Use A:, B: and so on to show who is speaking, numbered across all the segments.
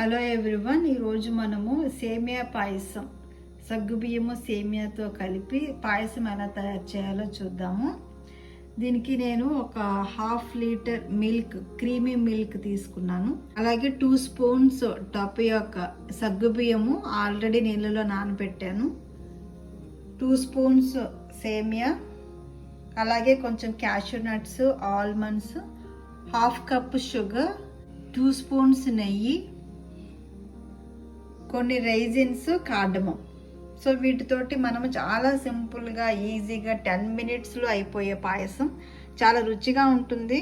A: Hello everyone ఈరోజు మనము సేమియా పాయసం సగ్గుబియ్యము సేమియాతో కలిపి పాయసం ఎలా తయారు చేయాలో చూద్దాము. దీనికి నేను ఒక half litre milk creamy milk తీసుకున్నాను. అలాగే టూ స్పూన్స్ టపియోక సగ్గుబియ్యము ఆల్రెడీ నీళ్ళలో నానబెట్టాను. టూ స్పూన్స్ సేమియా అలాగే కొంచెం cashew nuts almonds half cup sugar two spoons నెయ్యి కొన్ని రైజిన్స్ కార్డమం సో వీటితోటి మనము చాలా సింపుల్గా ఈజీగా టెన్ మినిట్స్లో అయిపోయే పాయసం. చాలా రుచిగా ఉంటుంది.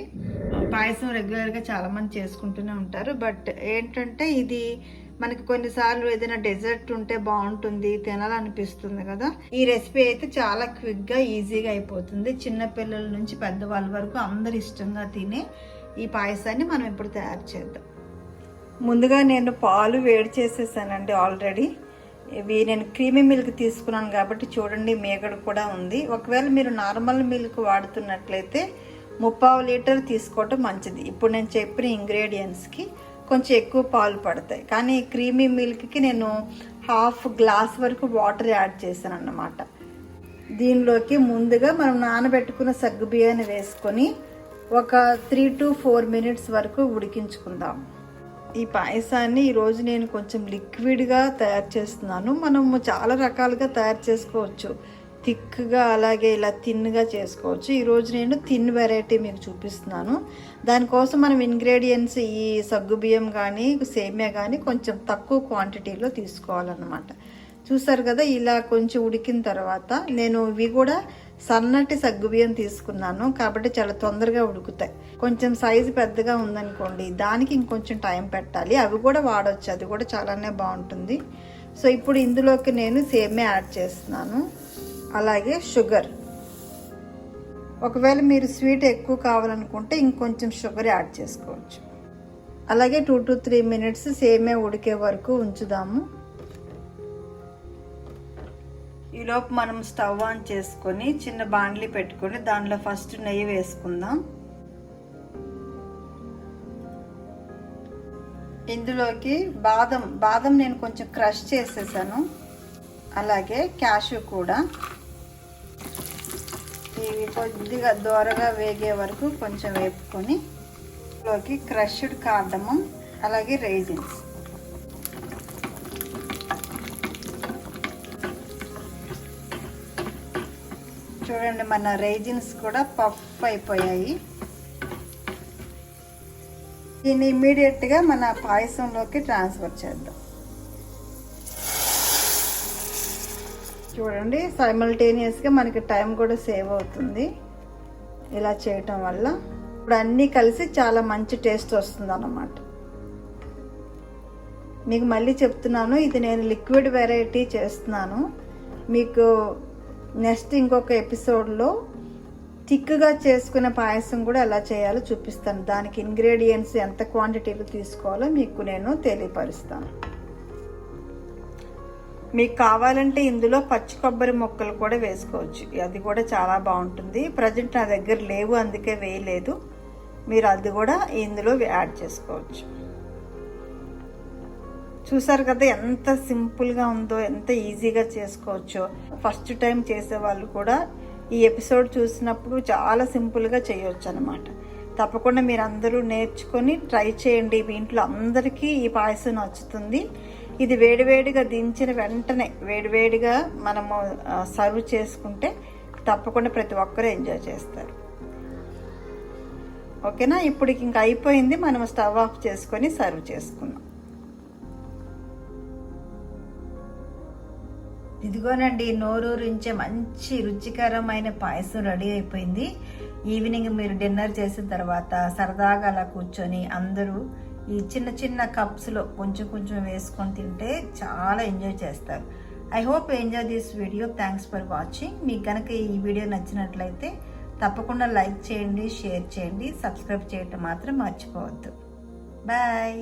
A: పాయసం రెగ్యులర్గా చాలామంది చేసుకుంటూనే ఉంటారు. బట్ ఏంటంటే ఇది మనకి కొన్నిసార్లు ఏదైనా డెజర్ట్ ఉంటే బాగుంటుంది తినాలనిపిస్తుంది కదా. ఈ రెసిపీ అయితే చాలా క్విక్గా ఈజీగా అయిపోతుంది. చిన్నపిల్లల నుంచి పెద్దవాళ్ళ వరకు అందరు ఇష్టంగా తినే ఈ పాయసాన్ని మనం ఇప్పుడు తయారు చేద్దాం. ముందుగా నేను పాలు వేడి చేసేసానండి ఆల్రెడీ. ఇవి నేను క్రీమీ మిల్క్ తీసుకున్నాను కాబట్టి చూడండి మేగడ కూడా ఉంది. ఒకవేళ మీరు నార్మల్ మిల్క్ వాడుతున్నట్లయితే ముప్పావు లీటర్ తీసుకోవటం మంచిది. ఇప్పుడు నేను చెప్పిన ఇంగ్రీడియంట్స్కి కొంచెం ఎక్కువ పాలు పడతాయి. కానీ క్రీమీ మిల్క్కి నేను హాఫ్ గ్లాస్ వరకు వాటర్ యాడ్ చేశాను అన్నమాట దీనిలోకి ముందుగా మనం నానబెట్టుకున్న సగ్గు బియ్యాన్ని వేసుకొని ఒక త్రీ టు ఫోర్ మినిట్స్ వరకు ఉడికించుకుందాం. ఈ పాయసాన్ని ఈరోజు నేను కొంచెం లిక్విడ్గా తయారు చేస్తున్నాను. మనము చాలా రకాలుగా తయారు చేసుకోవచ్చు. థిక్గా అలాగే ఇలా థిన్గా చేసుకోవచ్చు. ఈరోజు నేను థిన్ వెరైటీ మీకు చూపిస్తున్నాను. దానికోసం మనం ఇంగ్రీడియంట్స్ ఈ సగ్గుబియ్యం కానీ సేమియా కానీ కొంచెం తక్కువ క్వాంటిటీలో తీసుకోవాలన్నమాట. చూసారు కదా ఇలా కొంచెం ఉడికిన తర్వాత నేను ఇవి కూడా సన్నటి సగ్గుబియ్యం తీసుకున్నాను. కాబట్టి చాలా తొందరగా ఉడుకుతాయి. కొంచెం సైజు పెద్దగా ఉందనుకోండి దానికి ఇంకొంచెం టైం పెట్టాలి. అవి కూడా వాడవచ్చు అది కూడా చాలానే బాగుంటుంది. సో ఇప్పుడు ఇందులోకి నేను సేమే యాడ్ చేస్తున్నాను. అలాగే షుగర్ ఒకవేళ మీరు స్వీట్ ఎక్కువ కావాలనుకుంటే ఇంకొంచెం షుగర్ యాడ్ చేసుకోవచ్చు. అలాగే టూ టు త్రీ మినిట్స్ సేమే ఉడికే వరకు ఉంచుదాము. ఈలోపు మనం స్టవ్ ఆన్ చేసుకొని చిన్న బాండ్లీ పెట్టుకొని దాంట్లో ఫస్ట్ నెయ్యి వేసుకుందాం. ఇందులోకి బాదం బాదం నేను కొంచెం క్రష్ చేసేసాను. అలాగే క్యాషు కూడా. ఇవి కొద్దిగా దోరగా వేగే వరకు కొంచెం వేపుకొని లోకి క్రష్డ్ కార్డమం అలాగే రైజిన్స్. చూడండి మన రైజిన్స్ కూడా పఫ్ అయిపోయాయి. దీన్ని ఇమీడియట్గా మన పాయసంలోకి ట్రాన్స్ఫర్ చేద్దాం. చూడండి సైమల్టేనియస్గా మనకి టైం కూడా సేవ్ అవుతుంది. ఇలా చేయటం వల్ల ఇప్పుడు అన్నీ కలిసి చాలా మంచి టేస్ట్ వస్తుంది అన్నమాట మీకు మళ్ళీ చెప్తున్నాను ఇది నేను లిక్విడ్ వెరైటీ చేస్తున్నాను. మీకు నెక్స్ట్ ఇంకొక ఎపిసోడ్లో థిక్గా చేసుకునే పాయసం కూడా ఎలా చేయాలో చూపిస్తాను. దానికి ఇంగ్రీడియంట్స్ ఎంత క్వాంటిటీలో తీసుకోవాలో మీకు నేను తెలియపరుస్తాను. మీకు కావాలంటే ఇందులో పచ్చి కొబ్బరి ముక్కలు కూడా వేసుకోవచ్చు. అది కూడా చాలా బాగుంటుంది. ప్రజెంట్ నా దగ్గర లేవు అందుకే వేయలేదు. మీరు అది కూడా ఇందులో యాడ్ చేసుకోవచ్చు. చూసారు కదా ఎంత సింపుల్గా ఉందో ఎంత ఈజీగా చేసుకోవచ్చో. ఫస్ట్ టైం చేసే వాళ్ళు కూడా ఈ ఎపిసోడ్ చూసినప్పుడు చాలా సింపుల్గా చేయొచ్చు అనమాట తప్పకుండా మీరు అందరూ నేర్చుకొని ట్రై చేయండి. మీ ఇంట్లో అందరికీ ఈ పాయసం నచ్చుతుంది. ఇది వేడివేడిగా దించిన వెంటనే వేడివేడిగా మనము సర్వ్ చేసుకుంటే తప్పకుండా ప్రతి ఒక్కరూ ఎంజాయ్ చేస్తారు. ఓకేనా? ఇప్పుడు ఇంకా అయిపోయింది. మనం స్టవ్ ఆఫ్ చేసుకొని సర్వ్ చేసుకుందాం. ఇదిగోనండి నోరూరించే మంచి రుచికరమైన పాయసం రెడీ అయిపోయింది. ఈవినింగ్ మీరు డిన్నర్ చేసిన తర్వాత సరదాగా అలా కూర్చొని అందరూ ఈ చిన్న చిన్న కప్స్లో కొంచెం కొంచెం వేసుకొని తింటే చాలా ఎంజాయ్ చేస్తారు. I hope enjoy this video thanks for watching మీకు కనుక ఈ వీడియో నచ్చినట్లయితే తప్పకుండా లైక్ చేయండి షేర్ చేయండి సబ్స్క్రైబ్ చేయటం మాత్రం మర్చిపోవద్దు. బాయ్